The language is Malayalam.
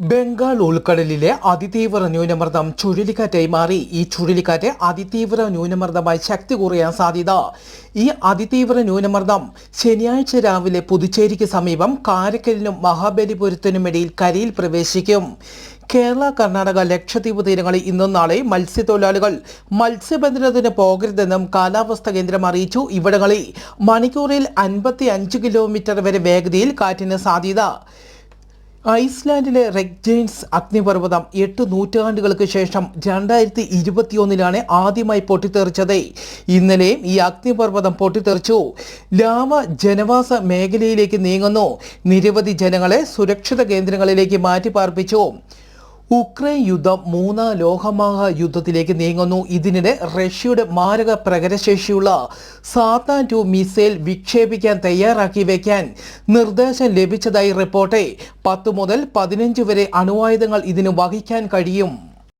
ബംഗാൾ ഉൾക്കടലിലെ അതിതീവ്ര ന്യൂനമർദ്ദം ചുഴലിക്കാറ്റായി മാറി. ഈ ചുഴലിക്കാറ്റ് അതിതീവ്ര ന്യൂനമർദ്ദമായി ശക്തി കുറയാൻ സാധ്യത. ഈ അതിതീവ്ര ന്യൂനമർദ്ദം ശനിയാഴ്ച രാവിലെ പുതുച്ചേരിക്ക് സമീപം കാരക്കലിനും മഹാബലിപുരത്തിനുമിടയിൽ കരയിൽ പ്രവേശിക്കും. കേരള കർണാടക ലക്ഷദ്വീപ് തീരങ്ങളിൽ ഇന്നും നാളെ മത്സ്യത്തൊഴിലാളികൾ മത്സ്യബന്ധനത്തിന് പോകരുതെന്നും കാലാവസ്ഥാ കേന്ദ്രം അറിയിച്ചു. ഇവിടങ്ങളിൽ മണിക്കൂറിൽ അൻപത്തി അഞ്ച് കിലോമീറ്റർ വരെ വേഗതയിൽ കാറ്റിന് സാധ്യത. ഐസ്ലാൻഡിലെ റെഗ്ജെയിൻസ് അഗ്നിപർവതം എട്ട് നൂറ്റാണ്ടുകൾക്ക് ശേഷം രണ്ടായിരത്തി ഇരുപത്തിയൊന്നിലാണ് ആദ്യമായി പൊട്ടിത്തെറിച്ചത്. ഇന്നലെയും ഈ അഗ്നിപർവതം പൊട്ടിത്തെറിച്ചു. ലാവ ജനവാസ മേഖലയിലേക്ക് നീങ്ങുന്നു. നിരവധി ജനങ്ങളെ സുരക്ഷിത കേന്ദ്രങ്ങളിലേക്ക് മാറ്റിപ്പാർപ്പിച്ചു. ഉക്രൈൻ യുദ്ധം മൂന്നാം ലോകമഹാ യുദ്ധത്തിലേക്ക് നീങ്ങുന്നു. ഇതിനിടെ റഷ്യയുടെ മാരക പ്രകരശേഷിയുള്ള സാത്താൻ ടു മിസൈൽ വിക്ഷേപിക്കാൻ തയ്യാറാക്കി വയ്ക്കാൻ നിർദ്ദേശം ലഭിച്ചതായി റിപ്പോർട്ടേ. പത്ത് മുതൽ പതിനഞ്ച് വരെ അണുവായുധങ്ങൾ ഇതിന് വഹിക്കാൻ കഴിയും.